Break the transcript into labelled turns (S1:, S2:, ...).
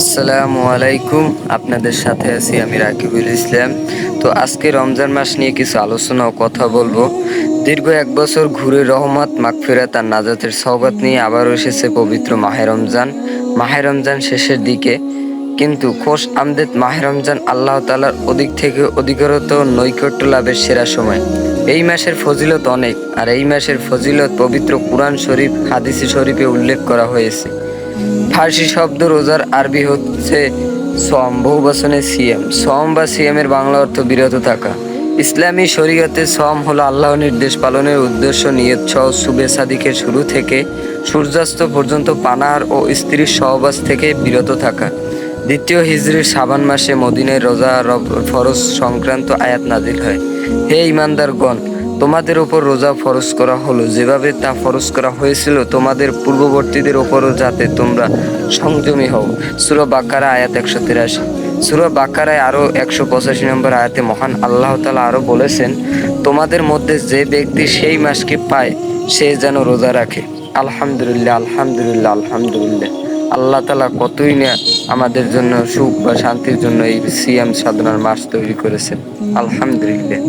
S1: আসসালামু আলাইকুম। আপনাদের সাথে আছি আমি রাকিবুল ইসলাম। তো আজকে রমজান মাস নিয়ে কিছু আলোচনা ও কথা বলব। দীর্ঘ এক বছর ঘুরে রহমত, মাগফিরাত আর নাজাতের সওগাত নিয়ে আবারও এসেছে পবিত্র মাহে রমজান। মাহে রমজান শেষের দিকে। কিন্তু খোশ আমদেদ মাহে রমজান আল্লাহ তালার অধিক থেকে অধিকরত নৈকট্য লাভের সেরা সময়। এই মাসের ফজিলত অনেক, আর এই মাসের ফজিলত পবিত্র কুরআন শরীফ, হাদিসি শরীফে উল্লেখ করা হয়েছে। ফার্সি শব্দ রোজার আরবি হচ্ছে সম বহু সিএম সম বা সিএম এর বাংলা অর্থ বিরত থাকা। ইসলামী শরীয়তে সম হলো আল্লাহর নির্দেশ পালনের উদ্দেশ্য, নিয়ত সহ শুভে সাদিকের শুরু থেকে সূর্যাস্ত পর্যন্ত পানাহার ও স্ত্রীর সহবাস থেকে বিরত থাকা। দ্বিতীয় হিজরির সাবান মাসে মদিনের রোজা ফরজ সংক্রান্ত আয়াত নাজিল হয়। হে ইমানদারগণ তোমাদের ওপর রোজা ফরজ করা হলো। যেভাবে তা ফরজ করা হয়েছিল, তোমাদের পূর্ববর্তীদের ওপরও যাতে তোমরা সংযমী হও। সুরা বাকারা, আয়াত একশো তিরাশি। সুরা বাকারায় আরও একশো পঁচাশি নম্বর আয়াতে মহান আল্লাহ তালা আরও বলেছেন, তোমাদের মধ্যে যে ব্যক্তি সেই মাসকে পায়, সে যেন রোজা রাখে। আলহামদুলিল্লাহ আলহামদুলিল্লাহ আলহামদুলিল্লাহ। আল্লাহ তালা কতই না আমাদের জন্য সুখ বা শান্তির জন্য এই সিয়াম সাধনার মাস তৈরি করেছেন। আলহামদুলিল্লাহ।